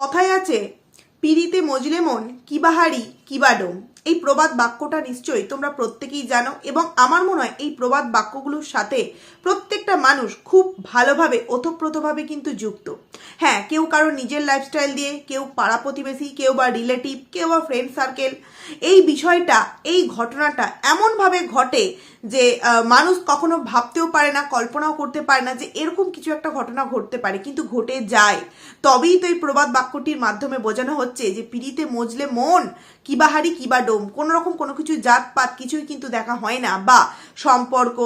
কথায় আছে, পিড়িতে মজলে মন কিবাহারি কিবাডোম এই প্রবাদ বাক্যটা নিশ্চয়ই তোমরা প্রত্যেকেই জানো এবং আমার মনে হয় এই প্রবাদ বাক্যগুলোর সাথে প্রত্যেকটা মানুষ খুব ভালোভাবে, ওতপ্রোতভাবে কিন্তু যুক্ত। হ্যাঁ কেউ কারও নিজের লাইফস্টাইল দিয়ে, কেউ পাড়া প্রতিবেশী, কেউ বা রিলেটিভ কেউ বা ফ্রেন্ড সার্কেল এই বিষয়টা, এই ঘটনাটা এমনভাবে ঘটে যে মানুষ কখনো ভাবতেও পারে না, কল্পনাও করতে পারে না যে এরকম কিছু একটা ঘটনা ঘটতে পারে, কিন্তু ঘটে যায়। তবেই তো এই প্রবাদ বাক্যটির মাধ্যমে বোঝানো হচ্ছে যে, পিড়িতে মজলে মন কিবা হারি কিবা ডোম, কোনো রকম কোনো কিছু জাতপাত কিছুই কিন্তু দেখা হয় না বা সম্পর্ক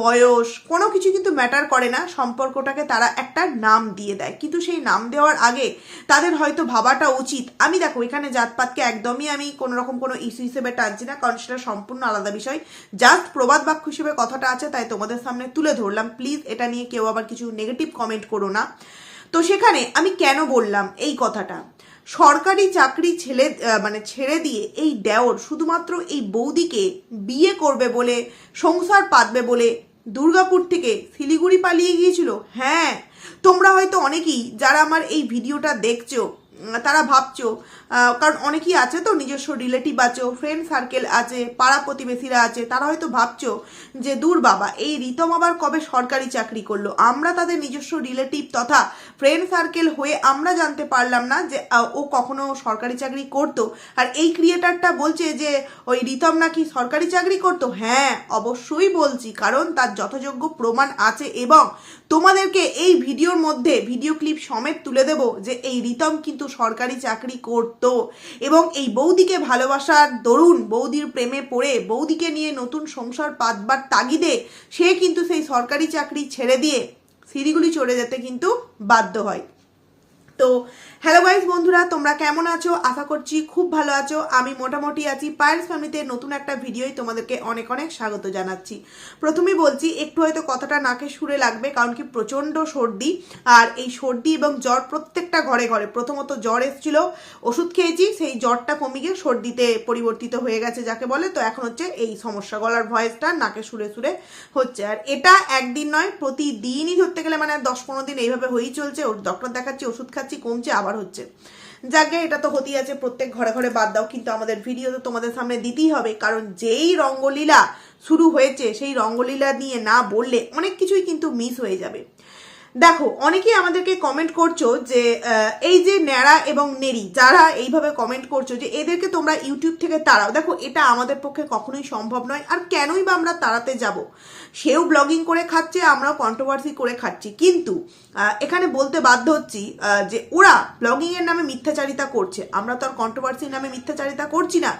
বয়স, কোনো কিছু কিন্তু ম্যাটার করে না, সম্পর্কটাকে তারা একটা নাম দিয়ে দেয়। কিন্তু সেই নাম দেওয়ার আগে তাদের হয়তো ভাবাটা উচিত। আমি দেখো, এখানে জাতপাতকে একদমই আমি কোনো রকম কোনো ইস্যু হিসেবে টানছি না, কারণ সেটা সম্পূর্ণ আলাদা বিষয়। জাস্ট প্রবাদ বাক্য হিসেবে কথাটা আছে, তাই তোমাদের সামনে তুলে ধরলাম। প্লিজ এটা নিয়ে কেউ আবার কিছু নেগেটিভ কমেন্ট করো না। তো সেখানে আমি কেন বললাম এই কথাটা? সরকারি চাকরি ছেলে মানে ছেড়ে দিয়ে এই দেওর শুধুমাত্র এই বৌদিকে বিয়ে করবে বলে, সংসার পাতবে বলে দুর্গাপুর থেকে শিলিগুড়ি পালিয়ে গিয়েছিল? হ্যাঁ তোমরা হয়তো অনেকেই যারা আমার এই ভিডিওটা দেখছ তারা ভাবছ কারণ অনেকেই আছে তো, নিজস্ব রিলেটিভ আছে ফ্রেন্ড সার্কেল আছে, পাড়া প্রতিবেশীরা আছে, তারা হয়তো ভাবছ যে, দূর বাবা, এই রিতম আবার কবে সরকারি চাকরি করল? আমরা তাদের নিজস্ব রিলেটিভ তথা ফ্রেন্ড সার্কেল হয়ে আমরা জানতে পারলাম না যে ও কখনো সরকারি চাকরি করতো। আর এই ক্রিয়েটারটা বলছে যে, ওই রিতম নাকি সরকারি চাকরি করতো? হ্যাঁ অবশ্যই বলছি, কারণ তার যথাযোগ্য প্রমাণ আছে এবং তোমাদেরকে এই ভিডিওর মধ্যে ভিডিও ক্লিপ সমেত তুলে দেব যে এই রিতম কিন্তু সরকারি চাকরি করত এবং এই বৌদিকে ভালোবাসার দরুন বৌদির প্রেমে পড়ে, বৌদিকে নিয়ে নতুন সংসার পাতবার তাগিদে সে কিন্তু সেই সরকারি চাকরি ছেড়ে দিয়ে সিঁড়িগুলি চড়ে যেতে কিন্তু বাধ্য হয়। তো হ্যালো গাইস বন্ধুরা, তোমরা কেমন আছো? আশা করছি খুব ভালো আছো। আমি মোটামুটি আছি। পায়েলস ফ্যামিলিতে নতুন একটা ভিডিওই তোমাদেরকে অনেক অনেক স্বাগত জানাচ্ছি। প্রথমেই বলছি, একটু হয়তো কথাটা নাকে সুরে লাগবে, কারণ কি প্রচণ্ড সর্দি, আর এই সর্দি এবং জ্বর প্রত্যেকটা ঘরে ঘরে। প্রথমত জ্বর এসেছিল, ওষুধ খেয়েছি, সেই জ্বরটা কমে গিয়ে সর্দিতে পরিবর্তিত হয়ে গেছে যাকে বলে। তো এখন হচ্ছে এই সমস্যা গলার ভয়েসটা নাকে সুরে সুরে হচ্ছে। আর এটা একদিন নয়, প্রতিদিনই ধরতে গেলে মানে দশ পনেরো দিন এইভাবে হয়েই চলছে। ওর ডক্টর দেখাচ্ছি, ওষুধ খাচ্ছি কমছে, আবার হচ্ছে। যাকে এটা তো হতেই আছে, প্রত্যেক ঘরে ঘরে বাদ দাও, কিন্তু আমাদের ভিডিও তো তোমাদের সামনে দিতেই হবে, কারণ যেই রঙ্গলীলা শুরু হয়েছে, সেই রঙ্গলীলা নিয়ে না বললে অনেক কিছুই কিন্তু মিস হয়ে যাবে। দেখো, অনেকেই আমাদেরকে কমেন্ট করছ যে এই যে ন্যাড়া এবং নেড়ি, যারা এইভাবে কমেন্ট করছ যে, এদেরকে তোমরা ইউটিউব থেকে তাড়াও। দেখো, এটা আমাদের পক্ষে কখনোই সম্ভব নয়। আর কেনই বা আমরা তাড়াতে যাব? সেও ব্লগিং করে খাচ্ছে, আমরাও কন্ট্রোভার্সি করে খাচ্ছি। কিন্তু এখানে বলতে বাধ্য হচ্ছি যে ওরা ব্লগিংয়ের নামে মিথ্যাচারিতা করছে। আমরা তো আর কন্ট্রোভার্সির নামে মিথ্যাচারিতা করছি না।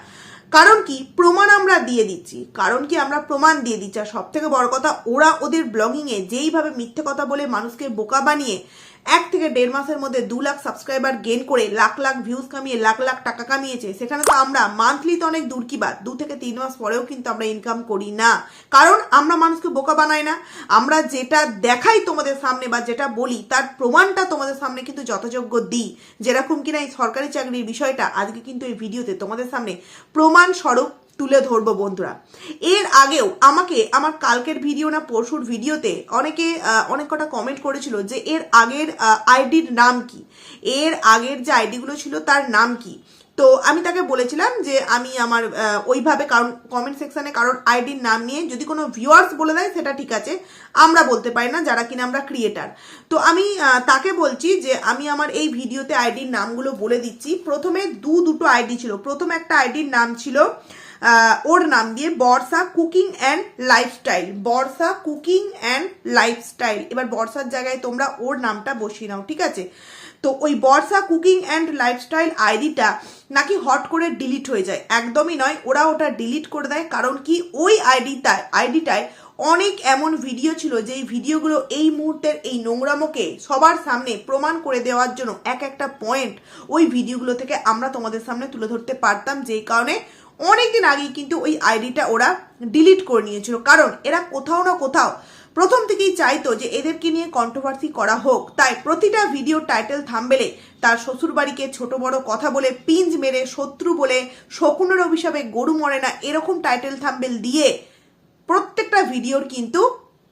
কারণ কি? প্রমাণ আমরা দিয়ে দিচ্ছি। কারণ কি আমরা প্রমাণ দিয়ে দিচ্ছি। আর সব থেকে বড় কথা, ওরা ওদের ব্লগিংয়ে যেইভাবে মিথ্যে কথা বলে মানুষকে বোকা বানিয়ে এক থেকে দেড় মাসের মধ্যে দু লাখ সাবস্ক্রাইবার গেন করে লাখ লাখ ভিউজ কামিয়ে, লাখ লাখ টাকা কামিয়েছে, সেখানে তো আমরা মান্থলি তো অনেক দূর কি বাদ দু থেকে তিন মাস পরেও কিন্তু আমরা ইনকাম করি না। কারণ আমরা মানুষকে বোকা বানাই না। আমরা যেটা দেখাই তোমাদের সামনে বা যেটা বলি, তার প্রমাণটা তোমাদের সামনে কিন্তু যথাযোগ্য দিই। যেরকম কিনা এই সরকারি চাকরির বিষয়টা আজকে কিন্তু এই ভিডিওতে তোমাদের সামনে প্রমাণ স্বরূপ তুলে ধরবো বন্ধুরা। এর আগেও আমাকে, আমার কালকের ভিডিও না, পরশুর ভিডিওতে অনেকে অনেক কটা কমেন্ট করেছিল যে এর আগের আইডির নাম কি? এর আগের যে আইডিগুলো ছিল তার নাম কি? তো আমি তাকে বলেছিলাম যে আমি আমার ওইভাবে কারণ কমেন্ট সেকশনে কারোর আইডির নাম নিয়ে যদি কোনো ভিউয়ার্স বলে দেয়, সেটা ঠিক আছে। আমরা বলতে পারি না যারা কিনা আমরা ক্রিয়েটার তো আমি তাকে বলছি যে আমি আমার এই ভিডিওতে আইডির নামগুলো বলে দিচ্ছি। প্রথমে দু দুটো আইডি ছিল। প্রথম একটা আইডির নাম ছিল ওর নাম দিয়ে Barsha cooking and lifestyle. Barsha cooking and lifestyle. এবার বর্ষার জায়গায় তোমরা ওর নামটা বসিয়ে নাও, ঠিক আছে? তো ওই বর্ষা কুকিং অ্যান্ড লাইফস্টাইল আইডিটা নাকি হট করে ডিলিট হয়ে যায়। একদমই নয়, ওরা ওটা ডিলিট করে দেয়, কারণ কি ওই আইডিটায় আইডিটায় অনেক এমন ভিডিও ছিল যেই ভিডিওগুলো এই মুহূর্তের এই নোংরামোকে সবার সামনে প্রমাণ করে দেওয়ার জন্য এক একটা পয়েন্ট ওই ভিডিওগুলো থেকে আমরা তোমাদের সামনে তুলে ধরতে পারতাম, যেই কারণে অনেকদিন আগেই কিন্তু ওই আইডিটা ওরা ডিলিট করে নিয়েছিল। কারণ এরা কোথাও না কোথাও প্রথম থেকেই চাইতো যে এদেরকে নিয়ে কন্ট্রোভার্সি করা হোক। তাই প্রতিটা ভিডিও টাইটেল থাম্বেলে তার শ্বশুরবাড়িকে ছোট বড় কথা বলে পিঞ্জ মেরে শত্রু বলে শকুনের অভিশাপে গরু মরে না, এরকম টাইটেল থাম্বেল দিয়ে প্রত্যেকটা ভিডিওর কিন্তু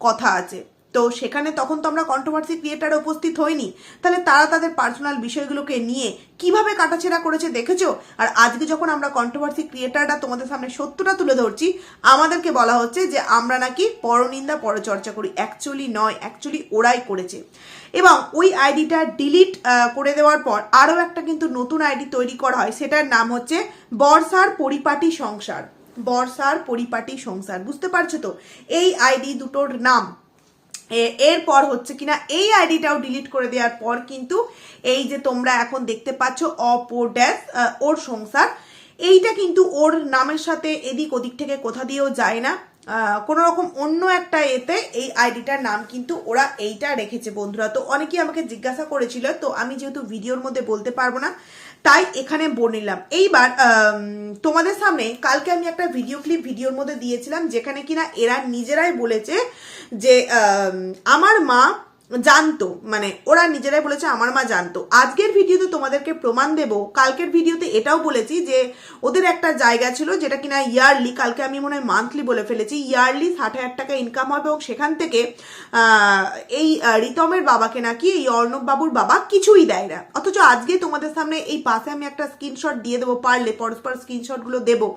কথা আছে। তো সেখানে তখন তো আমরা কন্ট্রোভার্সি ক্রিয়েটারে উপস্থিত হইনি। তাহলে তারা তাদের পার্সোনাল বিষয়গুলোকে নিয়ে কীভাবে কাটাছেড়া করেছে দেখেছ? আর আজকে যখন আমরা কন্ট্রোভার্সি ক্রিয়েটাররা তোমাদের সামনে সত্যটা তুলে ধরছি, আমাদেরকে বলা হচ্ছে যে আমরা নাকি পরনিন্দা পরচর্চা করি। অ্যাকচুয়ালি নয় অ্যাকচুয়ালি ওরাই করেছে। এবং ওই আইডিটা ডিলিট করে দেওয়ার পর আরও একটা কিন্তু নতুন আইডি তৈরি করা হয়। সেটার নাম হচ্ছে বর্ষার পরিপাটি সংসার। বর্ষার পরিপাটি সংসার, বুঝতে পারছ তো? এই আইডি দুটোর নাম এরপর হচ্ছে কিনা এই আইডিটাও ডিলিট করে দেওয়ার পর কিন্তু এই যে তোমরা এখন দেখতে পাচ্ছ অপো ড্যাশ ওর সংসার, এইটা কিন্তু ওর নামের সাথে এদিক ওদিক থেকে কোথা দিয়েও যায় না। কোনো রকম অন্য একটা এতে এই আইডিটার নাম কিন্তু ওরা এইটা রেখেছে বন্ধুরা। তো অনেকেই আমাকে জিজ্ঞাসা করেছিল, তো আমি যেহেতু ভিডিওর মধ্যে বলতে পারব না, তাই এখানে বর্ণিলাম এইবার তোমাদের সামনে কালকে আমি একটা ভিডিও ক্লিপ ভিডিওর মধ্যে দিয়েছিলাম, যেখানে কিনা এরা নিজেরাই বলেছে যে আমার মা জানতো মানে ওরা নিজেরাই বলেছে আমার মা জানতো। আজকের ভিডিওতে তোমাদেরকে প্রমাণ দেব, কালকের ভিডিওতে এটাও বলেছি যে, ওদের একটা জায়গা ছিল যেটা কিনা ইয়ারলি, কালকে আমি মনে হয় মান্থলি বলে ফেলেছি, ইয়ারলি ষাট হাজার টাকা ইনকাম হবে এবং সেখান থেকে এই রিতমের বাবাকে নাকি, এই অর্ণব বাবুর বাবা কিছুই দেয় না। অথচ আজকে তোমাদের সামনে এই পাশে আমি একটা স্ক্রিনশট দিয়ে দেবো, পারলে পরস্পর স্ক্রিনশটগুলো দেবো।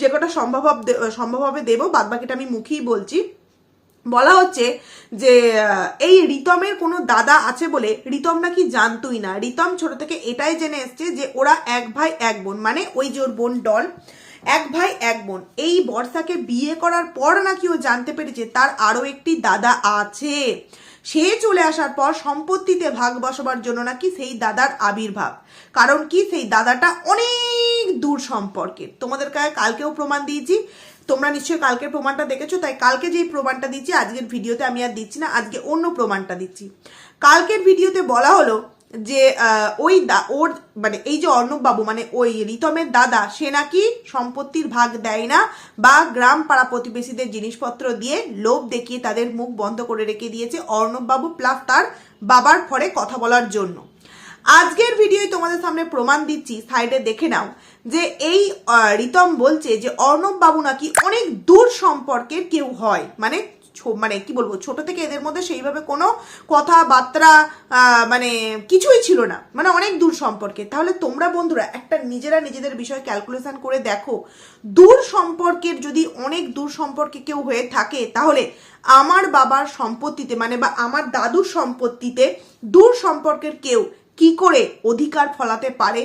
যে কটা সম্ভব সম্ভব হবে দেবো বাদ বাকিটা আমি মুখেই বলছি। বলা হচ্ছে যে এই রিতমের কোনো দাদা আছে বলে রিতম নাকি জানতোই না। রিতম ছোট থেকে এটাই জেনে এসছে যে, ওরা এক ভাই, এক বোন। মানে ওই যে ওর বোন ডল এক ভাই, এক বোন। এই বর্ষাকে বিয়ে করার পর নাকি ও জানতে পেরেছে তার আরও একটি দাদা আছে। সে চলে আসার পর সম্পত্তিতে ভাগ বসবার জন্য নাকি সেই দাদার আবির্ভাব। কারণ কি? সেই দাদাটা অনেক দূর সম্পর্কে। তোমাদের কালকেও প্রমাণ দিয়েছি। তোমরা নিশ্চয়ই কালকের প্রমাণটা দেখেছ, তাই কালকে যেই প্রমাণটা দিচ্ছি, আজকের ভিডিওতে আমি আর দিচ্ছি না, আজকে অন্য প্রমাণটা দিচ্ছি। কালকের ভিডিওতে বলা হলো যে ওই দা, ওর মানে এই যে অর্ণববাবু মানে ওই রিতমের দাদা, সে নাকি সম্পত্তির ভাগ দেয় না বা গ্রাম পাড়া প্রতিবেশীদের জিনিসপত্র দিয়ে লোভ দেখিয়ে তাদের মুখ বন্ধ করে রেখে দিয়েছে অর্ণববাবু প্লাস তার বাবার ফরে কথা বলার জন্য। আজকের ভিডিওয় তোমাদের সামনে প্রমাণ দিচ্ছি সাইডে দেখে নাও। যে এই রিতম বলছে যে অর্ণব বাবু নাকি অনেক দূর সম্পর্কের কেউ হয়। মানে মানে কি বলব, ছোট থেকে এদের মধ্যে সেইভাবে কোনো কথাবার্তা মানে কিছুই ছিল না। মানে অনেক দূর সম্পর্কে। তাহলে তোমরা বন্ধুরা একটা নিজেরা নিজেদের বিষয় ক্যালকুলেশন করে দেখো। দূর সম্পর্কের যদি অনেক দূর সম্পর্কে কেউ হয়ে থাকে, তাহলে আমার বাবার সম্পত্তিতে মানে বা আমার দাদুর সম্পত্তিতে দূর সম্পর্কের কেউ কি করে অধিকার ফলাতে পারে?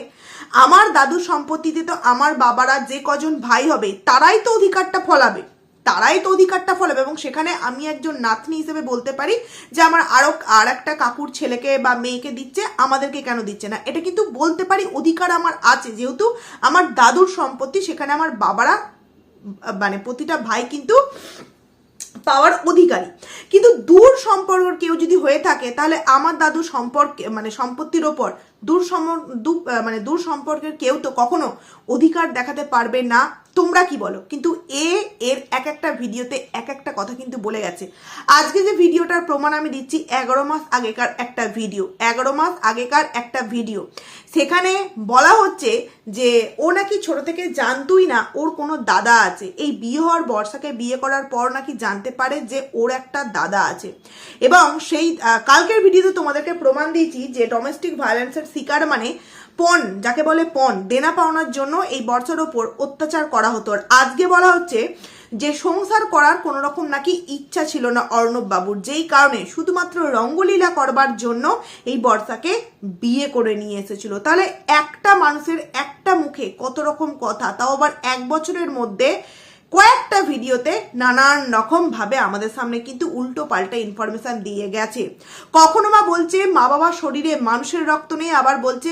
আমার দাদুর সম্পত্তিতে তো আমার বাবারা যে কজন ভাই হবে, তারাই তো অধিকারটা ফলাবে। তারাই তো অধিকারটা ফলাবে এবং সেখানে আমি একজন নাতনি হিসেবে বলতে পারি যে আমার আরও আর একটা কাকুর ছেলেকে বা মেয়েকে দিচ্ছে, আমাদেরকে কেন দিচ্ছে না? এটা কিন্তু বলতে পারি অধিকার আমার আছে। যেহেতু আমার দাদুর সম্পত্তি, সেখানে আমার বাবারা মানে প্রতিটা ভাই কিন্তু পাওয়ার অধিকারী। কিন্তু দূর সম্পর্ক কেউ যদি হয়ে থাকে, তাহলে আমার দাদু সম্পর্কে মানে সম্পত্তির ওপর দূর সম দু- মানে দূর সম্পর্কের কেউ তো কখনো অধিকার দেখাতে পারবে না। তোমরা কি বলো? কিন্তু এ, এর এক একটা ভিডিওতে এক একটা কথা কিন্তু বলে গেছে। আজকে যে ভিডিওটার প্রমাণ আমি দিচ্ছি, এগারো মাস আগেকার একটা ভিডিও। এগারো মাস আগেকার একটা ভিডিও। সেখানে বলা হচ্ছে যে, ও নাকি ছোট থেকে জানতুই না ওর কোনো দাদা আছে। এই বিয়ে হওয়ার বর্ষাকে বিয়ে করার পর নাকি জানতে পারে যে ওর একটা দাদা আছে। এবং সেই কালকের ভিডিওতে তোমাদেরকে প্রমাণ দিয়েছি যে ডোমেস্টিক ভায়োলেন্সের শিকার মানে পণ, যাকে বলে পণ, দেনা পাওনার জন্য এই বর্ষার ওপর অত্যাচার করা হতো। আর আজকে বলা হচ্ছে যে সংসার করার কোনো রকম নাকি ইচ্ছা ছিল না অর্ণব বাবুর। যেই কারণে শুধুমাত্র রঙ্গলীলা করবার জন্য এই বর্ষাকে বিয়ে করে নিয়ে এসেছিল। তাহলে একটা মানুষের একটা মুখে কত রকম কথা, তাও আবার এক বছরের মধ্যে কয়েকটা ভিডিওতে নানান রকম ভাবে আমাদের সামনে কিন্তু উল্টো পাল্টা ইনফরমেশন দিয়ে গেছে। কখনো বা বলছে মা বাবার শরীরে মানুষের রক্ত নেই, আবার বলছে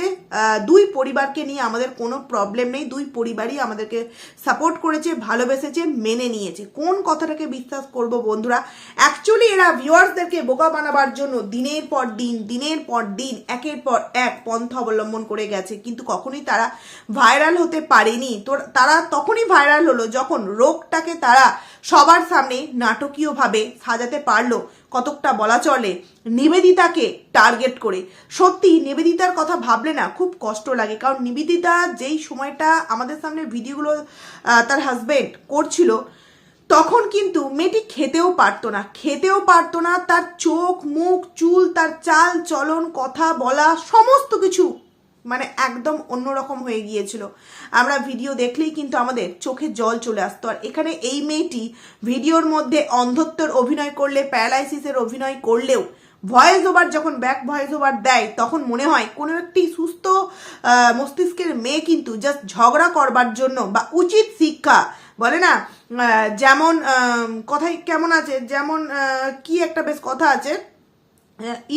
দুই পরিবারকে নিয়ে আমাদের কোনো প্রবলেম নেই, দুই পরিবারই আমাদেরকে সাপোর্ট করেছে, ভালোবেসেছে, মেনে নিয়েছে। কোন কথাটাকে বিশ্বাস করব বন্ধুরা? অ্যাকচুয়ালি এরা ভিউয়ার্সদেরকে বোকা বানাবার জন্য দিনের পর দিন, দিনের পর দিন, একের পর এক পন্থা অবলম্বন করে গেছে। কিন্তু কখনোই তারা ভাইরাল হতে পারেনি। তো তারা তখনই ভাইরাল হলো যখন রোগটাকে তারা সবার সামনে নাটকীয়ভাবে সাজাতে পারল, কতকটা বলা চলে। নিবেদিতাকে টার্গেট করে। সত্যি, নিবেদিতার কথা ভাবলে না খুব কষ্ট লাগে, কারণ নিবেদিতা যেই সময়টা আমাদের সামনে ভিডিওগুলো তার হাজবেন্ড করছিল, তখন কিন্তু মেয়েটি খেতেও পারতো না। খেতেও পারতো না, তার চোখ, মুখ, চুল, তার চাল, চলন, কথা বলা, সমস্ত কিছু মানে একদম অন্যরকম হয়ে গিয়েছিল। আমরা ভিডিও দেখলেই কিন্তু আমাদের চোখে জল চলে আসতো। আর এখানে এই মেয়েটি ভিডিওর মধ্যে অন্ধত্বর অভিনয় করলে, প্যারালাইসিসের অভিনয় করলেও ভয়েস ওভার যখন ব্যাক ভয়েস ওভার দেয়, তখন মনে হয় কোনো একটি সুস্থ মস্তিষ্কের মেয়ে কিন্তু জাস্ট ঝগড়া করবার জন্য বা উচিত শিক্ষা, বলে না? যেমন কথাই কেমন আছে? যেমন কি একটা বেশ কথা আছে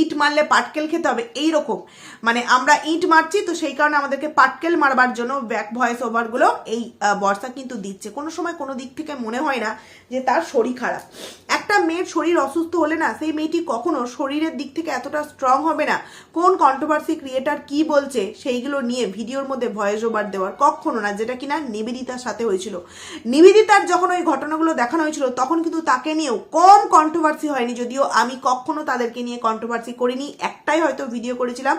ইট মারলে পাটকেল খেতে হবে এই রকম মানে আমরা ইট মারছি, তো সেই কারণে আমাদেরকে পাটকেল মারবার জন্য ব্যাক ভয়েস ওভারগুলো এই বর্ষা কিন্তু দিচ্ছে। কোনো সময় কোনো দিক থেকে মনে হয় না যে তার শরীর খারাপ। একটা মেয়ের শরীর অসুস্থ হলে না, সেই মেয়েটি কখনো শরীরের দিক থেকে এতটা স্ট্রং হবে না। কোন কন্ট্রোভার্সি ক্রিয়েটার কি বলছে, সেইগুলো নিয়ে ভিডিওর মধ্যে ভয়েস ওভার দেওয়ার কখনো না, যেটা কিনা নিবেদিতার সাথে হয়েছিল। নিবেদিতার যখন ওই ঘটনাগুলো দেখানো হয়েছিল, তখন কিন্তু তাকে নিয়েও কম কন্ট্রোভার্সি হয়নি, যদিও আমি কখনো তাদেরকে নিয়ে কন্ট্রোভার্সি করিনি, একটাই হয়তো ভিডিও করেছিলাম,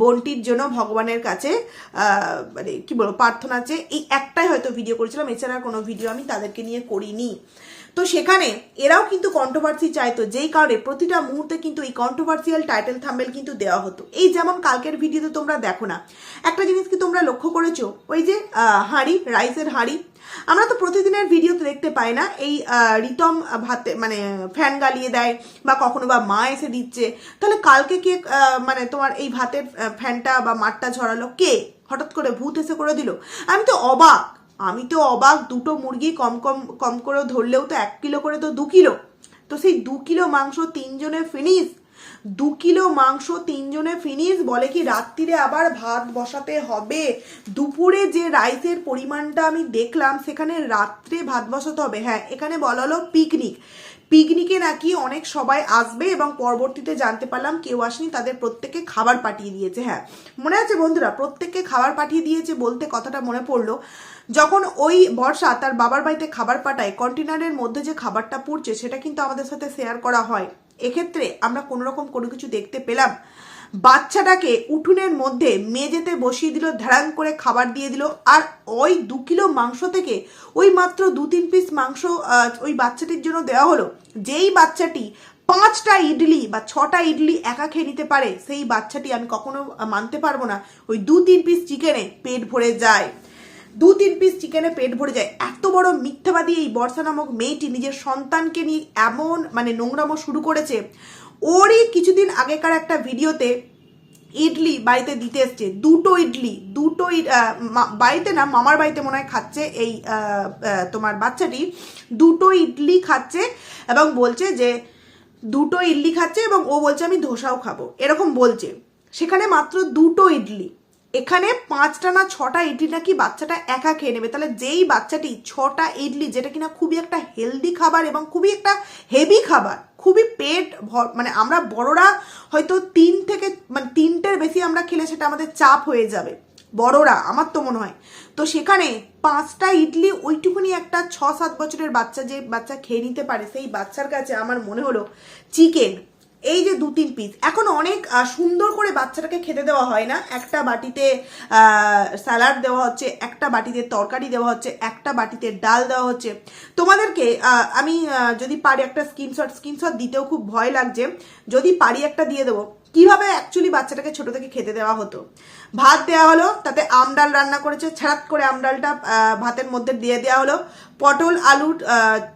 বোনটির জন্য ভগবানের কাছে মানে কি বলব, প্রার্থনা আছে এই একটাই হয়তো ভিডিও করেছিলাম, এছাড়া কোনো ভিডিও আমি তাদেরকে নিয়ে করিনি। তো সেখানে এরাও কিন্তু কন্ট্রোভার্সি চাইতো, যেই কারণে প্রতিটা মুহূর্তে কিন্তু এই কন্ট্রোভার্সিয়াল টাইটেল থাম্বেল কিন্তু দেওয়া হতো। এই যেমন কালকের ভিডিওতে তোমরা দেখো না। একটা জিনিস কি তোমরা লক্ষ্য করেছ? ওই যে হাঁড়ি, রাইসের হাঁড়ি। আমরা তো প্রতিদিনের ভিডিওতে দেখতে পাই না, এই রিতম ভাতে মানে ফ্যান গালিয়ে দেয় বা কখনো বা মা এসে দিচ্ছে। তাহলে কালকে কে মানে তোমার এই ভাতের ফ্যানটা বা মাঠটা ঝরালো? কে? হঠাৎ করে ভূত এসে করে দিল? আমি তো অবাক। আমি তো অবাক, দুটো মুরগি কম কম কম করে ধরলেও তো এক কিলো করে তো দু কিলো। তো সেই দু কিলো মাংস তিনজনে ফিনিশ। দু কিলো মাংস তিনজনে ফিনিশ বলে কি রাত্রিরে আবার ভাত বসাতে হবে? দুপুরে যে রাইসের পরিমাণটা আমি দেখলাম, সেখানে রাত্রে ভাত বসাতে হবে। হ্যাঁ এখানে বলা হলো পিকনিক। পিকনিকে নাকি অনেক সবাই আসবে এবং পরবর্তীতে জানতে পারলাম কেউ আসেনি, তাদের প্রত্যেককে খাবার পাঠিয়ে দিয়েছে। হ্যাঁ মনে আছে বন্ধুরা? প্রত্যেককে খাবার পাঠিয়ে দিয়েছে বলতে কথাটা মনে পড়ল। যখন ওই বর্ষা তার বাবার বাড়িতে খাবার পাঠায় কন্টেনারের মধ্যে যে খাবারটা পুড়ছে সেটা কিন্তু আমাদের সাথে শেয়ার করা হয়। এক্ষেত্রে আমরা কোনো রকম কোনো কিছু দেখতে পেলাম। বাচ্চাটাকে উঠোনের মধ্যে মেঝেতে বসিয়ে দিল ধ্যাড়াং করে খাবার দিয়ে দিল আর ওই দু কিলো মাংস থেকে ওই মাত্র দু তিন পিস মাংস ওই বাচ্চাটির জন্য দেওয়া হলো। যেই বাচ্চাটি পাঁচটা ইডলি বা ছটা ইডলি একা খেয়ে নিতে পারে, সেই বাচ্চাটি আমি কখনো মানতে পারব না। ওই দু তিন পিস চিকেনে পেট ভরে যায়। দু তিন পিস চিকেনে পেট ভরে যায়। এত বড় মিথ্যাবাদী এই বর্ষা নামক মেয়েটি নিজের সন্তানকে নিয়ে এমন মানে নোংরামো শুরু করেছে। ওরই কিছুদিন আগেকার একটা ভিডিওতে ইডলি বাড়িতে দিতে এসছে। দুটো ইডলি, দুটো বাড়িতে না, মামার বাড়িতে মনে হয় খাচ্ছে এই তোমার বাচ্চাটি। দুটো ইডলি খাচ্ছে এবং বলছে যে, দুটো ইডলি খাচ্ছে এবং ও বলছে, আমি ধোসাও খাব। এরকম বলছে। সেখানে মাত্র দুটো ইডলি। এখানে পাঁচটা না ছটা ইডলি নাকি বাচ্চাটা একা খেয়ে নেবে। তাহলে যেই বাচ্চাটি ছটা ইডলি, যেটা কিনা খুবই একটা হেলদি খাবার এবং খুবই একটা হেভি খাবার, খুবই পেট মানে আমরা বড়রা হয়তো তিন থেকে মানে তিনটের বেশি আমরা খেলে সেটা আমাদের চাপ হয়ে যাবে। বড়রা, আমার তো মনে হয়। তো সেখানে পাঁচটা ইডলি ওইটুকুনি একটা ছ সাত বছরের বাচ্চা যে বাচ্চা খেয়ে নিতে পারে, সেই বাচ্চার কাছে আমার মনে হলো, চিকেন। এই যে দু তিন পিস এখন অনেক সুন্দর করে বাচ্চাটাকে খেতে দেওয়া হয় না। একটা বাটিতে স্যালাড দেওয়া হচ্ছে, একটা বাটিতে তরকারি দেওয়া হচ্ছে, একটা বাটিতে ডাল দেওয়া হচ্ছে। তোমাদেরকে আমি যদি পারি একটা স্ক্রিনশট স্ক্রিনশট দিতেও খুব ভয় লাগছে। যদি পারি একটা দিয়ে দেবো। কীভাবে অ্যাকচুয়ালি বাচ্চাটাকে ছোট থেকে খেতে দেওয়া হতো? ভাত দেওয়া হলো, তাতে আম ডাল রান্না করেছে ছাড়াত করে আম ডালটা ভাতের মধ্যে দিয়ে দেওয়া হলো। পটল, আলুর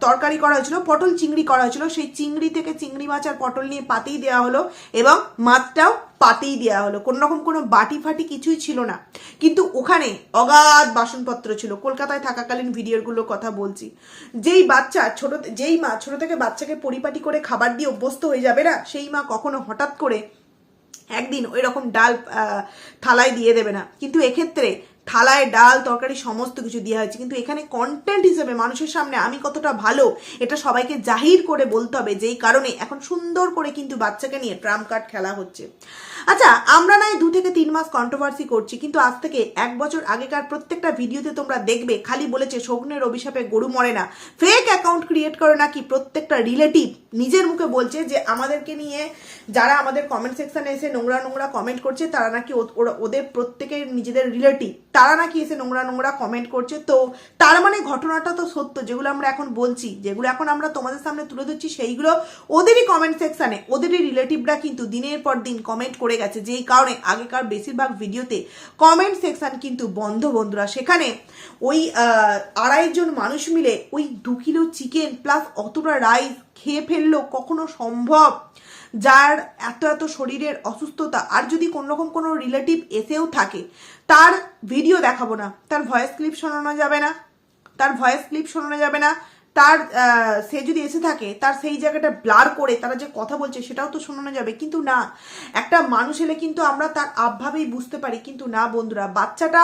তরকারি করা হয়েছিল, পটল চিংড়ি করা হয়েছিল। সেই চিংড়ি থেকে চিংড়ি মাছ আর পটল নিয়ে পাতেই দেওয়া হলো এবং মাছটাও পাতেই দেওয়া হলো। কোনো রকম কোনো বাটি ফাটি কিছুই ছিল না। কিন্তু ওখানে অগাধ বাসনপত্র ছিল। কলকাতায় থাকাকালীন ভিডিওগুলোর কথা বলছি। যেই বাচ্চা ছোট যেই মা ছোট থেকে বাচ্চাকে পরিপাটি করে খাবার দিয়ে অভ্যস্ত হয়ে যাবে না, সেই মা কখনো হঠাৎ করে একদিন ওই রকম ডাল থালায় দিয়ে দেবে না। কিন্তু এক্ষেত্রে থালায় ডাল, তরকারি, সমস্ত কিছু দেওয়া হয়েছে। কিন্তু এখানে কন্টেন্ট হিসেবে মানুষের সামনে আমি কতটা ভালো, এটা সবাইকে জাহির করে বলতে হবে। যেই কারণে এখন সুন্দর করে কিন্তু বাচ্চাকে নিয়ে ট্রাম্প কার্ড খেলা হচ্ছে। আচ্ছা আমরা নয় দু থেকে তিন মাস কন্ট্রোভার্সি করছি, কিন্তু আজ থেকে এক বছর আগেকার প্রত্যেকটা ভিডিওতে তোমরা দেখবে, খালি বলেছে শগুনের অভিশাপে গরু মরে না। ফেক অ্যাকাউন্ট ক্রিয়েট করে নাকি প্রত্যেকটা রিলেটিভ নিজের মুখে বলছে যে আমাদেরকে নিয়ে যারা আমাদের কমেন্ট সেকশনে এসে নোংরা নোংরা কমেন্ট করছে, তারা নাকি ওদের প্রত্যেকের নিজেদের রিলেটিভ তারা নাকি এসে নোংরা নোংরা কমেন্ট করছে। তো তার মানে ঘটনাটা তো সত্য, যেগুলো আমরা এখন বলছি, যেগুলো এখন আমরা তোমাদের সামনে তুলে ধরছি, সেইগুলো ওদেরই কমেন্ট সেকশানে ওদেরই রিলেটিভরা কিন্তু দিনের পর দিন কমেন্ট করে গেছে, যেই কারণে আগেকার বেশিরভাগ ভিডিওতে কমেন্ট সেকশন কিন্তু বন্ধ বন্ধুরা। সেখানে ওই আড়াইজন মানুষ মিলে ওই দু কিলো চিকেন প্লাস অতটা রাইস খেয়ে ফেলল কখনো সম্ভব? যার এত এত শরীরের অসুস্থতা, আর যদি কোনো রকম কোনো রিলেটিভ এসেও থাকে, তার ভিডিও দেখাবো না। তার ভয়েস ক্লিপ শোনানো যাবে না। তার ভয়েস ক্লিপ শোনানো যাবে না। তার সে যদি এসে থাকে, তার সেই জায়গাটা ব্লার করে, তারা যে কথা বলছে সেটাও তো শোনানো যাবে। কিন্তু না, একটা মানুষ এলে কিন্তু আমরা তার আবভাবেই বুঝতে পারি। কিন্তু না, বন্ধুরা, বাচ্চাটা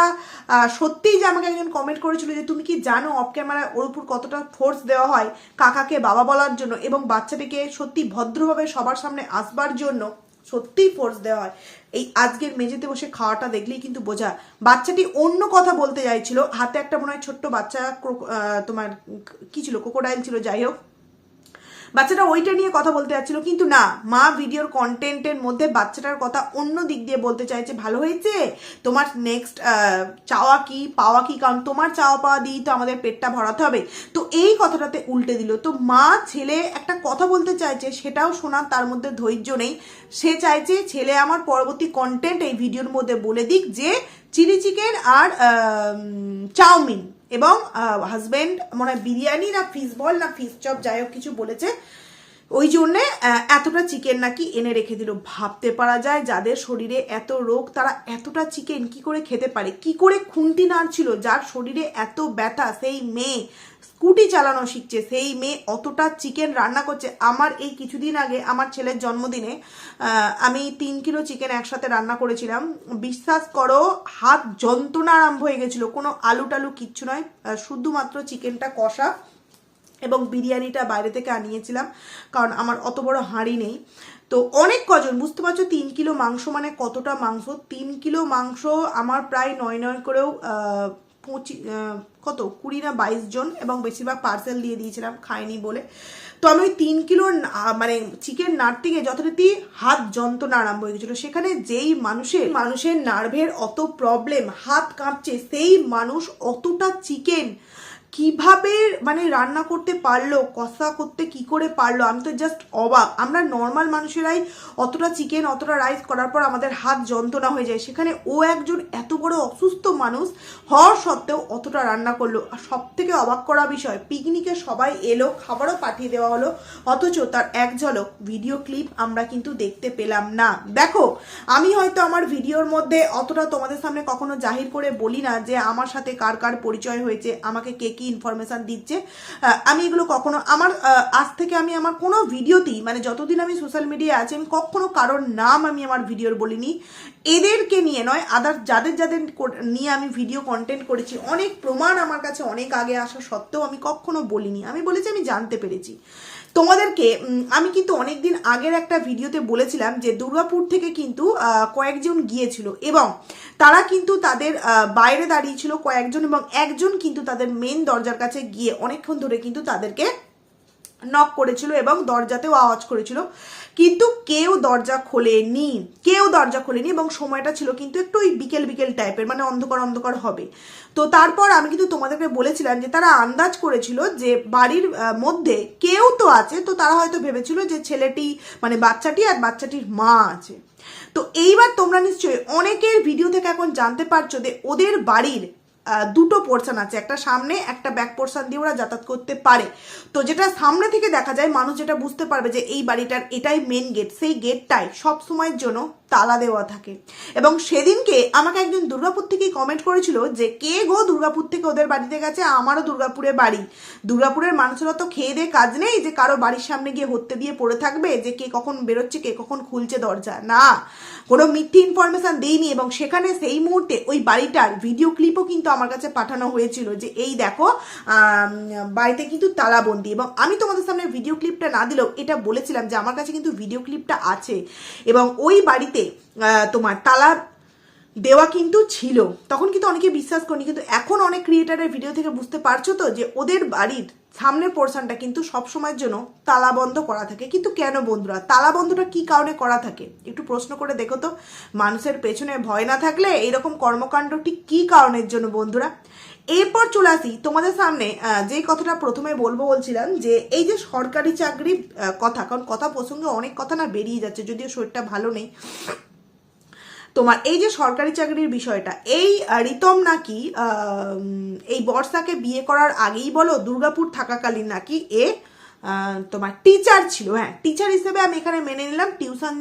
সত্যিই যে আমাকে একজন কমেন্ট করেছিল যে, তুমি কি জানো অফ ক্যামেরায় ওর উপর কতটা ফোর্স দেওয়া হয় কাকাকে বাবা বলার জন্য? এবং বাচ্চাটিকে সত্যি ভদ্রভাবে সবার সামনে আসবার জন্য সত্যিই ফোর্স দেওয়া হয়। এই আজকের মেঝেতে বসে খাওয়াটা দেখলেই কিন্তু বোঝা। বাচ্চাটি অন্য কথা বলতে চাইছিল। হাতে একটা মনে হয় ছোট্ট বাচ্চা তোমার, কি ছিল? কোকোডাইল ছিল, যাই হোক। বাচ্চাটা ওইটা নিয়ে কথা বলতে যাচ্ছিল, কিন্তু না, মা ভিডিওর কন্টেন্টের মধ্যে বাচ্চাটার কথা অন্য দিক দিয়ে বলতে চাইছে, ভালো হয়েছে? তোমার নেক্সট চাওয়া কি, পাওয়া কি? কারণ তোমার চাওয়া পাওয়া দিয়েই তো আমাদের পেটটা ভরাতে হবে। তো এই কথাটাতে উল্টে দিল। তো মা, ছেলে একটা কথা বলতে চাইছে, সেটাও শোনার তার মধ্যে ধৈর্য নেই। সে চাইছে, ছেলে আমার পরবর্তী কন্টেন্ট এই ভিডিওর মধ্যে বলে দিক যে, চিলি চিকেন আর চাউমিন। এবং হাজব্যান্ড মনে হয় বিরিয়ানি না ফিস বল না ফিস চপ যাই হোক কিছু বলেছে, ওই জন্যে এতটা চিকেন নাকি এনে রেখে দিল। ভাবতে পারা যায় যাদের শরীরে এত রোগ, তারা এতটা চিকেন কি করে খেতে পারে? কি করে খুন্তি নাড়ছিল যার শরীরে এত ব্যথা? সেই মেয়ে স্কুটি চালানো শিখছে, সেই মেয়ে অতটা চিকেন রান্না করছে। আমার এই কিছুদিন আগে আমার ছেলের জন্মদিনে আমি তিন কিলো চিকেন একসাথে রান্না করেছিলাম। বিশ্বাস করো, হাত যন্ত্রণা আরম্ভ হয়ে গেছিল। কোনো আলু টালু কিচ্ছু নয় শুধুমাত্র চিকেনটা কষা এবং বিরিয়ানিটা বাইরে থেকে আনিয়েছিলাম, কারণ আমার অত বড় হাঁড়ি নেই। তো অনেক কজন, বুঝতে পারছ, তিন কিলো মাংস মানে কতটা মাংস? তিন কিলো মাংস আমার প্রায় নয় নয় করেও পঁচি কত? কুড়ি না বাইশ জন এবং বেশিরভাগ পার্সেল দিয়ে দিয়েছিলাম খায়নি বলে। তো আমি ওই তিন কিলো মানে চিকেন নাড়তে যথারীতি হাত যন্ত্রণা আরম্ভ হয়ে গেছিল। সেখানে যেই মানুষের মানুষের নার্ভের অত প্রবলেম হাত কাঁপছে, সেই মানুষ অতটা চিকেন কীভাবে মানে রান্না করতে পারল, কষা করতে কি করে পারল, আমি তো জাস্ট অবাক। আমরা নর্মাল মানুষেরাই অতটা চিকেন অতটা রাইস করার পর আমাদের হাত যন্ত্রণা হয়ে যায়। সেখানে ও একজন এত বড় অসুস্থ মানুষ হওয়ার সত্ত্বেও অতটা রান্না করল। আর সব থেকে অবাক করা বিষয় পিকনিকে সবাই এলো, খাবারও পাঠিয়ে দেওয়া হলো, অথচ তার এক ঝলক ভিডিও ক্লিপ আমরা কিন্তু দেখতে পেলাম না। দেখো, আমি হয়তো আমার ভিডিওর মধ্যে অতটা তোমাদের সামনে কখনো জাহির করে বলি না যে আমার সাথে কার কার পরিচয় হয়েছে, আমাকে কে কি ইনফরমেশান দিচ্ছে। আমি এগুলো কখনো আমার আজ থেকে আমি আমার কোনো ভিডিওতেই মানে যতদিন আমি সোশ্যাল মিডিয়ায় আছি, আমি কখনো কারোর নাম আমি আমার ভিডিওর বলিনি। এদেরকে নিয়ে নয় আদার যাদের যাদের নিয়ে আমি ভিডিও কন্টেন্ট করেছি, অনেক প্রমাণ আমার কাছে অনেক আগে আসা সত্ত্বেও আমি কখনো বলিনি। আমি বলেছি, আমি জানতে পেরেছি। তোমাদেরকে আমি কিন্তু অনেকদিন আগের একটা ভিডিওতে বলেছিলাম যে দুর্গাপুর থেকে কিন্তু কয়েকজন গিয়েছিল এবং তারা কিন্তু তাদের বাইরে দাঁড়িয়েছিল কয়েকজন এবং একজন কিন্তু তাদের মেন দরজার কাছে গিয়ে অনেকক্ষণ ধরে কিন্তু তাদেরকে নক করেছিল এবং দরজাতেও আওয়াজ করেছিল। কিন্তু কেউ দরজা খোলেনি। কেউ দরজা খোলেনি এবং সময়টা ছিল কিন্তু একটু ওই বিকেল বিকেল টাইপের মানে অন্ধকার অন্ধকার হবে। তো তারপর আমি কিন্তু তোমাদেরকে বলেছিলাম যে তারা আন্দাজ করেছিল যে বাড়ির মধ্যে কেউ তো আছে, তো তারা হয়তো ভেবেছিল যে ছেলেটি মানে বাচ্চাটি আর বাচ্চাটির মা আছে। তো এইবার তোমরা নিশ্চয়ই অনেকের ভিডিও থেকে এখন জানতে পারছ যে ওদের বাড়ির দুটো পোর্শন আছে। একটা সামনে, একটা ব্যাক পোর্শন দিয়ে ওরা যাতায়াত করতে পারে। তো যেটা সামনে থেকে দেখা যায়, মানুষ যেটা বুঝতে পারবে যে এই বাড়িটার এটাই মেন গেট সেই গেটটাই সব সময়ের জন্য তালা দেওয়া থাকে। এবং সেদিনকে আমাকে একজন দুর্গাপুর থেকেই কমেন্ট করেছিল যে, কে গো দুর্গাপুর থেকে ওদের বাড়িতে গেছে? আমারও দুর্গাপুরে বাড়ি। দুর্গাপুরের মানুষেরা তো খেয়ে দিয়ে কাজ নেই যে, কারও বাড়ির সামনে গিয়ে হত্যে দিয়ে পড়ে থাকবে যে, কে কখন বেরোচ্ছে, কে কখন খুলছে দরজা। না, কোনো মিথ্যে ইনফরমেশন দেইনি এবং সেখানে সেই মুহূর্তে ওই বাড়িটার ভিডিও ক্লিপও কিন্তু আমার কাছে পাঠানো হয়েছিল যে, এই দেখো বাড়িতে কিন্তু তালাবন্দি। এবং আমি তোমাদের সামনে ভিডিও ক্লিপটা না দিলেও এটা বলেছিলাম যে, আমার কাছে কিন্তু ভিডিও ক্লিপটা আছে। এবং ওই বাড়িতে বাড়িতে তোমার তালা দেওয়া কিন্তু ছিল। তখন কিন্তু অনেকে বিশ্বাস করেনি, কিন্তু এখন অনেক ক্রিয়েটারের ভিডিও থেকে বুঝতে পারছ তো যে ওদের বাড়ির সামনের পোর্শনটা কিন্তু সব সময়ের জন্য তালা বন্ধ করা থাকে। কিন্তু কেন বন্ধুরা? তালা বন্ধটা কি কারণে করা থাকে? একটু প্রশ্ন করে দেখো তো। মানুষের পেছনে ভয় না থাকলে এইরকম কর্মকাণ্ড ঠিক কি কারণের জন্য বন্ধুরা? এরপর চলে আসি তোমাদের সামনে যে কথাটা প্রথমে বলব বলছিলাম যে এই যে সরকারি চাকরি কথা, কারণ কথা প্রসঙ্গে অনেক কথা না বেরিয়ে যাচ্ছে, যদিও শরীরটা ভালো নেই। তোমার এই যে সরকারি চাকরির বিষয়টা, এই রিতম নাকি এই বর্ষাকে বিয়ে করার আগেই বলো, দুর্গাপুর থাকাকালীন নাকি এ তোমার টিচার ছিল। হ্যাঁ টিচার হিসেবে আমি এখানে মেনে নিলাম টিউশন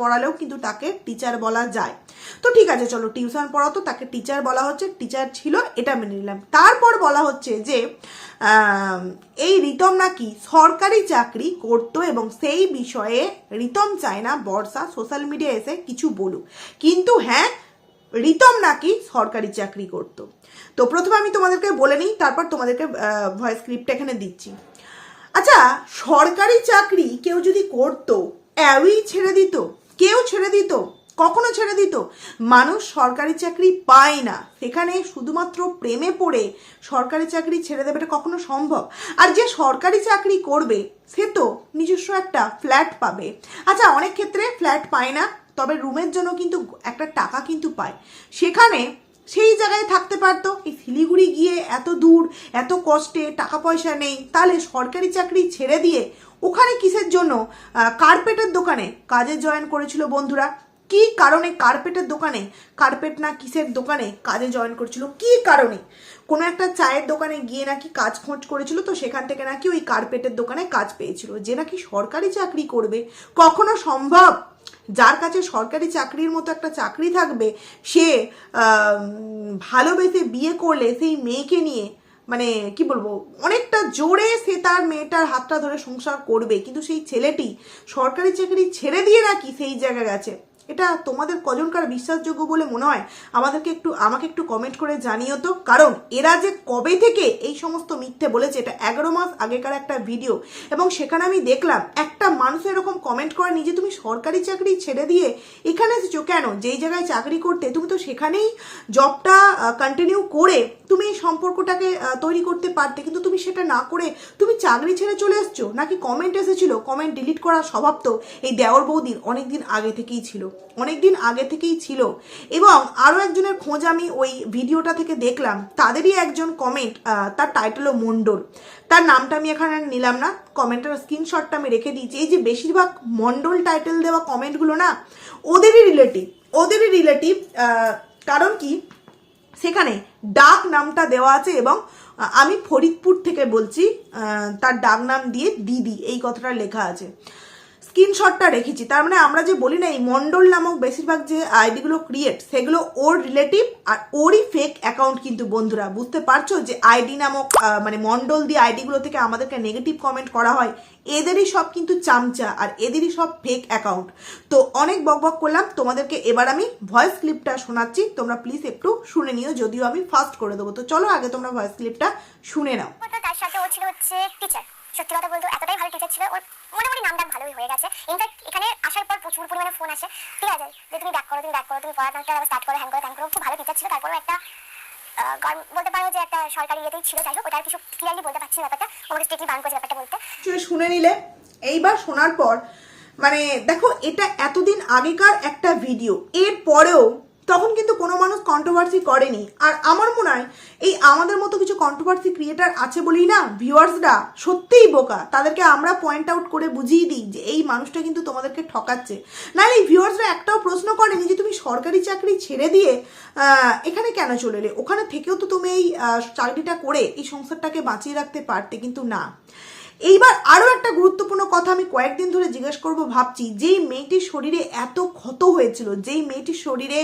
পড়ালেও কিন্তু তাকে টিচার বলা যায়। তো ঠিক আছে, চলো টিউশন পড়াতো তাকে টিচার বলা হচ্ছে টিচার ছিল, এটা মেনে নিলাম। তারপর বলা হচ্ছে যে এই রিতম নাকি সরকারি চাকরি করতো এবং সেই বিষয়ে রিতম চায় না, বর্ষা সোশ্যাল মিডিয়া এসে কিছু বলুক। কিন্তু হ্যাঁ রিতম নাকি সরকারি চাকরি করতো। তো প্রথমে আমি তোমাদেরকে বলে নিই, তারপর তোমাদেরকে ভয়েস ক্লিপটা এখানে দিচ্ছি। আচ্ছা সরকারি চাকরি কেউ যদি করতো, অ্যাওই ছেড়ে দিত, কেউ ছেড়ে দিত, কখনো ছেড়ে দিত? মানুষ সরকারি চাকরি পায় না। সেখানে শুধুমাত্র প্রেমে পড়ে সরকারি চাকরি ছেড়ে দেবে, এটা কখনো সম্ভব? আর যে সরকারি চাকরি করবে, সে তো নিজস্ব একটা ফ্ল্যাট পাবে। আচ্ছা অনেক ক্ষেত্রে ফ্ল্যাট পায় না, তবে রুমের জন্য কিন্তু একটা টাকা কিন্তু পায়। সেখানে সেই জায়গায় থাকতে পারতো। এই শিলিগুড়ি গিয়ে এত দূর, এত কষ্টে টাকা পয়সা নেই, তাহলে সরকারি চাকরি ছেড়ে দিয়ে ওখানে কিসের জন্য? কার্পেটের দোকানে কাজে জয়েন করেছিল বন্ধুরা। কি কারণে কার্পেটের দোকানে? কার্পেট না কিসের দোকানে কাজে জয়েন করেছিল? কি কারণে? কোনো একটা চায়ের দোকানে গিয়ে নাকি কাজ খোঁজ করেছিল, তো সেখান থেকে নাকি ওই কার্পেটের দোকানে কাজ পেয়েছিল। যে নাকি সরকারি চাকরি করবে, কখনো সম্ভব? যার কাছে সরকারি চাকরির মতো একটা চাকরি থাকবে, সে ভালোবেসে বিয়ে করলে সেই মেয়েকে নিয়ে মানে কি বলব, অনেকটা জোরে সে তার মেয়েটার হাতটা ধরে সংসার করবে। কিন্তু সেই ছেলেটি সরকারি চাকরি ছেড়ে দিয়ে নাকি সেই জায়গায় গেছে এটা তোমাদের কজনকার বিশ্বাসযোগ্য বলে মনে হয়? আমাদেরকে একটু, আমাকে একটু কমেন্ট করে জানিও তো। কারণ এরা যে কবে থেকে এই সমস্ত মিথ্যে বলেছে, এটা এগারো মাস আগেকার একটা ভিডিও এবং সেখানে আমি দেখলাম, একটা মানুষ এরকম কমেন্ট করেনি যে, তুমি সরকারি চাকরি ছেড়ে দিয়ে এখানে এসেছ কেন? যেই জায়গায় চাকরি করতে, তুমি তো সেখানেই জবটা কন্টিনিউ করে তুমি এই সম্পর্কটাকে তৈরি করতে পারতে। কিন্তু তুমি সেটা না করে তুমি চাকরি ছেড়ে চলে এসছো? নাকি কমেন্ট এসেছিল? কমেন্ট ডিলিট করার স্বভাব তো এই দেওর বৌদির অনেকদিন আগে থেকেই ছিল। অনেকদিন আগে থেকেই ছিল এবং আরও একজনের খোঁজ আমি ওই ভিডিওটা থেকে দেখলাম। তাদেরই একজন কমেন্ট তার টাইটেলও মণ্ডল তার নামটা আমি এখানে নিলাম না। কমেন্টের স্ক্রিনশটটা আমি রেখে দিয়েছি। এই যে বেশিরভাগ মণ্ডল টাইটেল দেওয়া কমেন্টগুলো না, ওদেরই রিলেটিভ ওদেরই রিলেটিভ কারণ কি? সেখানে ডাক নামটা দেওয়া আছে এবং আমি ফরিদপুর থেকে বলছি তার ডাক নাম দিয়ে দিদি, এই কথাটা লেখা আছে। স্ক্রিনশটটা রেখেছি। তার মানে আমরা যে বলি না, এই মন্ডল নামক বেশিরভাগ যে আইডিগুলো ক্রিয়েট সেগুলো ওর রিলেটিভ আর ওরই ফেক অ্যাকাউন্ট কিন্তু বন্ধুরা। বুঝতে পারছ যে আইডি নামক মানে মন্ডল দিয়ে আইডিগুলো থেকে আমাদেরকে নেগেটিভ কমেন্ট করা হয়, এদেরই সব কিন্তু চামচা আর এদেরই সব ফেক অ্যাকাউন্ট তো অনেক বকবক করলাম, তোমাদেরকে এবার আমি ভয়েস ক্লিপটা শোনাচ্ছি। তোমরা প্লিজ একটু শুনে নিও, যদিও আমি ফাস্ট করে দেবো। তো চলো আগে তোমরা ভয়েস ক্লিপটা শুনে নাও। তার সাথে হচ্ছে টিচার সত্যি কথা বলতো এতটাই ভালো টিচার ছিল। ওর মোটামুটি নামটা ভালোই হয়ে গেছে। ইনফ্যাক্ট এখানে আসার পর প্রচুর পরিমাণে ফোন আসে। ঠিক আছে, যে তুমি ব্যাক করো, তুমি ব্যাক করো, তুমি পড়াটা স্টার্ট করো হ্যাং করো ত্যাং করো। খুব ভালো টিচার ছিল। তারপরেও একটা বলতে পারো যে একটা সরকারি ইয়েতেই ছিল। যাই হোক, ওটা কিছু ক্লিয়ারলি বলতে পারছি ব্যাপারটা। আমাকে স্ট্রিক্টলি বান করেছে ব্যাপারটা বলতে। শুনে নিলে। এইবার শোনার পর মানে দেখো, এটা এতদিন আগেকার একটা ভিডিও এর পরেও তখন কিন্তু কোনো মানুষ কন্ট্রোভার্সি করেনি। আর আমার মনে হয়, এই আমাদের মতো কিছু কন্ট্রোভার্সি ক্রিয়েটার আছে বলেই না ভিউয়ার্সরা সত্যিই বোকা। তাদেরকে আমরা পয়েন্ট আউট করে বুঝিয়ে দিই যে এই মানুষটা কিন্তু তোমাদেরকে ঠকাচ্ছে। নাহলে এই ভিউয়ার্সরা একটাও প্রশ্ন করেনি যে তুমি সরকারি চাকরি ছেড়ে দিয়ে এখানে কেন চলে এলে? ওখানে থেকেও তো তুমি এই চাকরিটা করে এই সংসারটাকে বাঁচিয়ে রাখতে পারতে কিন্তু না। এইবার আরও একটা গুরুত্বপূর্ণ কথা আমি কয়েকদিন ধরে জিজ্ঞেস করব, ভাবছি, যেই মেয়েটির শরীরে এত ক্ষত হয়েছিল, যেই মেয়েটির শরীরে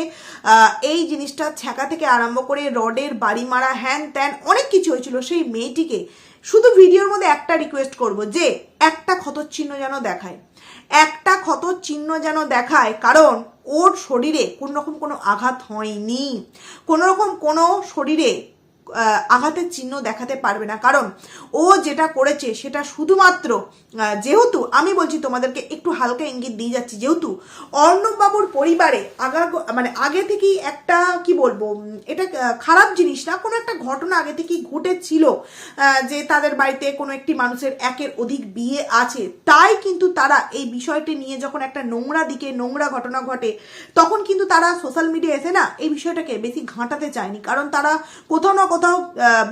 এই জিনিসটা ছ্যাঁকা থেকে আরম্ভ করে রডের বাড়ি মারা, হ্যান ত্যান অনেক কিছু হয়েছিল, সেই মেয়েটিকে শুধু ভিডিওর মধ্যে একটা রিকোয়েস্ট করব যে, একটা ক্ষতর চিহ্ন যেন দেখায়। একটা ক্ষতর চিহ্ন যেন দেখায়, কারণ ওর শরীরে কোনো রকম কোনো আঘাত হয়নি। কোনো রকম কোনো শরীরে আঘাতের চিহ্ন দেখাতে পারবে না। কারণ ও যেটা করেছে সেটা শুধুমাত্র যেহেতু আমি বলছি তোমাদেরকে একটু হালকা ইঙ্গিত দিয়ে যাচ্ছি, যেহেতু অর্ণববাবুর পরিবারে আগা মানে আগে থেকেই একটা, কি বলব এটা খারাপ জিনিস না, কোনো একটা ঘটনা আগে থেকেই ঘটেছিল যে তাদের বাড়িতে কোনো একটি মানুষের একের অধিক বিয়ে আছে। তাই কিন্তু তারা এই বিষয়টি নিয়ে যখন একটা নোংরা দিকে নোংরা ঘটনা ঘটে, তখন কিন্তু তারা সোশ্যাল মিডিয়া এসে না এই বিষয়টাকে বেশি ঘাঁটাতে চায়নি। কারণ তারা কোথাও না কোথাও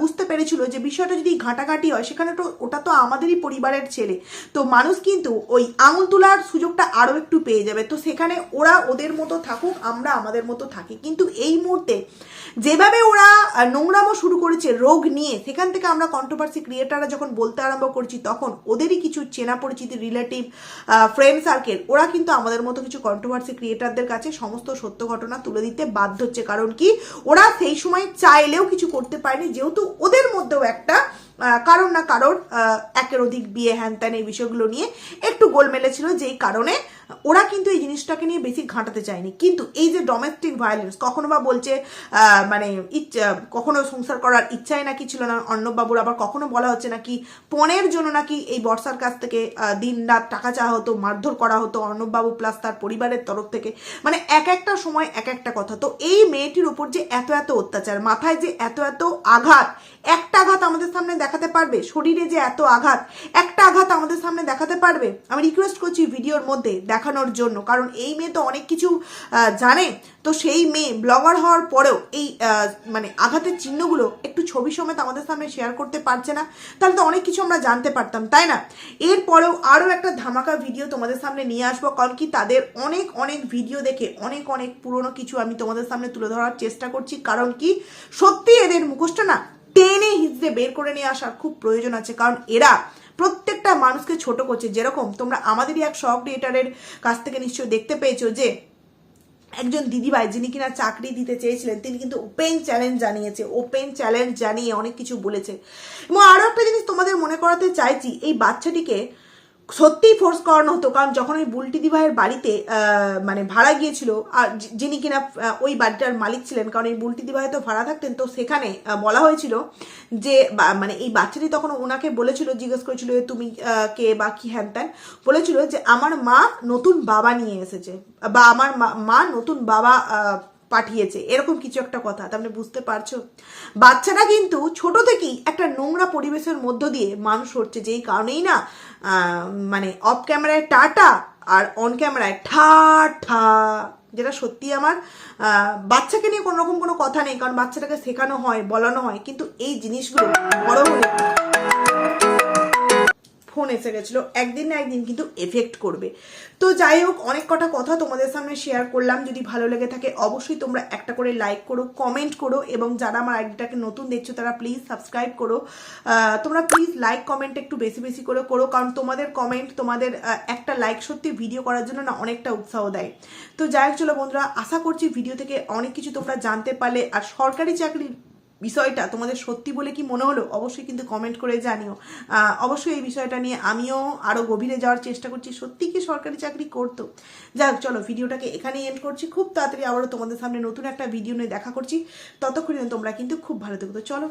বুঝতে পেরেছিল যে বিষয়টা যদি ঘাঁটাঘাঁটি হয়, সেখানে তো ওটা তো আমাদেরই পরিবারের ছেলে। তো মানুষ কিন্তু ওই আঙুল তোলার সুযোগটা আরও একটু পেয়ে যাবে। তো সেখানে ওরা ওদের মতো থাকুক, আমরা আমাদের মতো থাকি। কিন্তু এই মুহূর্তে যেভাবে ওরা নোংরামো শুরু করেছে, রোগ নিয়ে, সেখান থেকে আমরা কন্ট্রোভার্সি ক্রিয়েটাররা যখন বলতে আরম্ভ করছি, তখন ওদেরই কিছু চেনা পরিচিতি রিলেটিভ ফ্রেন্ড সার্কেল ওরা কিন্তু আমাদের মতো কিছু কন্ট্রোভার্সি ক্রিয়েটারদের কাছে সমস্ত সত্য ঘটনা তুলে দিতে বাধ্য হচ্ছে। কারণ কি, ওরা সেই সময় চাইলেও কিছু করতে পারেনি, যেহেতু ওদের মধ্যেও একটা কারণ না কারোর একের অধিক বিয়ে হ্যান ত্যান এই বিষয়গুলো নিয়ে একটু গোলমেলে ছিল, যেই কারণে ওরা কিন্তু এই জিনিসটাকে নিয়ে বেশি ঘাঁটাতে চায়নি। কিন্তু এই যে ডোমেস্টিক ভায়োলেন্স কখনো বা বলছে মানে কখনো সংসার করার ইচ্ছাই নাকি ছিল না। অর্ণববাবুর আবার কখনো বলা হচ্ছে নাকি পণের জন্য নাকি এই বর্ষার কাছ থেকে দিন রাত টাকা চাওয়া হতো, মারধর করা হতো অর্ণববাবু প্লাস তার পরিবারের তরফ থেকে। মানে এক একটা সময় এক একটা কথা। তো এই মেয়েটির উপর যে এত এত অত্যাচার, মাথায় যে এত এত আঘাত একটা আঘাত আমাদের সামনে দেখাতে পারবে। শরীরে যে এত আঘাত, একটা আঘাত আমাদের সামনে দেখাতে পারবে। আমি রিকোয়েস্ট করছি ভিডিওর মধ্যে দেখানোর জন্য, কারণ এই মেয়ে তো অনেক কিছু জানে। তো সেই মেয়ে ব্লগার হওয়ার পরেও এই মানে আঘাতের চিহ্নগুলো একটু ছবি সমেত আমাদের সামনে শেয়ার করতে পারছে না। তাহলে তো অনেক কিছু আমরা জানতে পারতাম, তাই না? এরপরেও আরও একটা ধামাকা ভিডিও তোমাদের সামনে নিয়ে আসব, কারণ কি তাদের অনেক অনেক ভিডিও দেখে অনেক অনেক পুরনো কিছু আমি তোমাদের সামনে তুলে ধরার চেষ্টা করছি। কারণ কি সত্যি এদের মুখোশটা না টেনে হিজড়ে বের করে নিয়ে আসার খুব প্রয়োজন আছে। কারণ এরা প্রত্যেকটা মানুষকে ছোট করছে। যেরকম তোমরা আমাদেরই এক সব ক্রিয়েটারের কাছ থেকে নিশ্চয়ই দেখতে পেয়েছ যে, একজন দিদিভাই যিনি কিনা চাকরি দিতে চেয়েছিলেন, তিনি কিন্তু ওপেন চ্যালেঞ্জ জানিয়েছে ওপেন চ্যালেঞ্জ জানিয়ে অনেক কিছু বলেছে। এবং আরও একটা জিনিস তোমাদের মনে করাতে চাইছি, এই বাচ্চাটিকে সত্যিই ফোর্স করানো হতো, কারণ যখন ওই বুলটি দিভাইয়ের বাড়িতে মানে ভাড়া গিয়েছিল, আর যিনি কিনা ওই বাড়িটার মালিক ছিলেন, কারণ এই বুলটি দিভাই তো ভাড়া থাকতেন, তো সেখানে বলা হয়েছিল যে মানে এই বাচ্চাটি তখন ওনাকে বলেছিল, জিজ্ঞেস করেছিল তুমি কে বা কি হ্যান ত্যান? বলেছিল যে, আমার মা নতুন বাবা নিয়ে এসেছে, বা আমার মা- নতুন বাবা পাঠিয়েছে। এরকম কিছু একটা কথা তার মানে বুঝতে পারছ? বাচ্চারা কিন্তু ছোট থেকেই একটা নোংরা পরিবেশের মধ্য দিয়ে মানুষ হচ্ছে, যেই কারণেই না মানে অফ ক্যামেরায় টাটা আর অন ক্যামেরায় ঠা ঠা, যেটা সত্যি আমার বাচ্চাকে নিয়ে কোনো রকম কোনো কথা নেই, কারণ বাচ্চাটাকে শেখানো হয়, বলানো হয়, কিন্তু এই জিনিসগুলো বড় হলে ফোন এসে গেছিল। একদিন না একদিন কিন্তু এফেক্ট করবে। তো যাই হোক, অনেক কটা কথা তোমাদের সামনে শেয়ার করলাম। যদি ভালো লেগে থাকে, অবশ্যই তোমরা একটা করে লাইক করো কমেন্ট করো এবং যারা আমার আইডিটাকে নতুন দেখছ, তারা প্লিজ সাবস্ক্রাইব করো। তোমরা প্লিজ লাইক কমেন্ট একটু বেশি বেশি করে করো, কারণ তোমাদের কমেন্ট তোমাদের একটা লাইক সত্যি ভিডিও করার জন্য না অনেকটা উৎসাহ দেয়। তো যাই হোক, চলো বন্ধুরা, আশা করছি ভিডিও থেকে অনেক কিছু তোমরা জানতে পারলে। আর সরকারি চাকরির বিষয়টা তোমাদের সত্যি বলে কি মনে হলো? অবশ্যই কিন্তু কমেন্ট করে জানিও। অবশ্যই এই বিষয়টা নিয়ে আমিও আরও গভীরে যাওয়ার চেষ্টা করছি। সত্যি কি সরকারি চাকরি করতো? যাক চলো, ভিডিওটাকে এখানেই এন্ড করছি। খুব তাড়াতাড়ি আবারও তোমাদের সামনে নতুন একটা ভিডিও নিয়ে দেখা করছি। ততক্ষণে তোমরা কিন্তু খুব ভালো থাকতো চলো